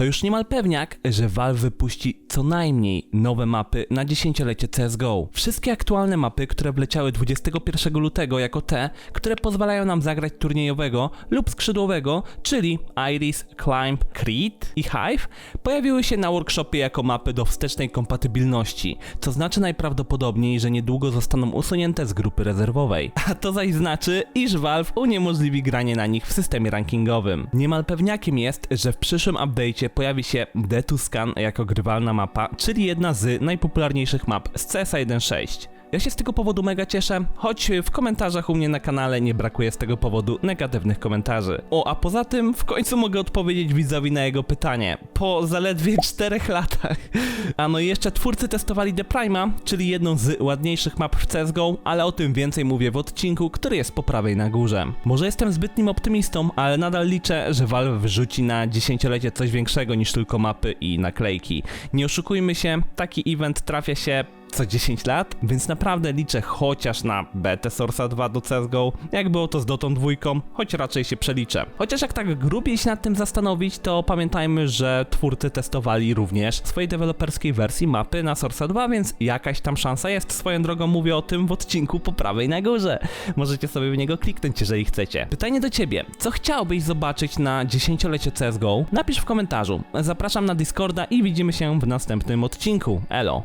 to już niemal pewniak, że Valve wypuści co najmniej nowe mapy na dziesięciolecie CSGO. Wszystkie aktualne mapy, które wleciały 21 lutego jako te, które pozwalają nam zagrać turniejowego lub skrzydłowego, czyli Iris, Climb, Creed i Hive, pojawiły się na workshopie jako mapy do wstecznej kompatybilności, co znaczy najprawdopodobniej, że niedługo zostaną usunięte z grupy rezerwowej. A to zaś znaczy, iż Valve uniemożliwi granie na nich w systemie rankingowym. Niemal pewniakiem jest, że w przyszłym update'cie pojawi się The Tuscan jako grywalna mapa, czyli jedna z najpopularniejszych map z CSA 1.6. Ja się z tego powodu mega cieszę, choć w komentarzach u mnie na kanale nie brakuje z tego powodu negatywnych komentarzy. O, a poza tym w końcu mogę odpowiedzieć widzowi na jego pytanie. Po zaledwie 4 latach. A no i jeszcze twórcy testowali The Prima, czyli jedną z ładniejszych map w CSGO, ale o tym więcej mówię w odcinku, który jest po prawej na górze. Może jestem zbytnim optymistą, ale nadal liczę, że Valve wrzuci na dziesięciolecie coś większego niż tylko mapy i naklejki. Nie oszukujmy się, taki event trafia się co 10 lat, więc naprawdę liczę chociaż na betę Source'a 2 do CSGO, jak było to z Dotą dwójką, choć raczej się przeliczę. Chociaż jak tak grubiej się nad tym zastanowić, to pamiętajmy, że twórcy testowali również swojej deweloperskiej wersji mapy na Source'a 2, więc jakaś tam szansa jest. Swoją drogą mówię o tym w odcinku po prawej na górze. Możecie sobie w niego kliknąć, jeżeli chcecie. Pytanie do ciebie, co chciałbyś zobaczyć na dziesięciolecie CSGO? Napisz w komentarzu. Zapraszam na Discorda i widzimy się w następnym odcinku. Elo.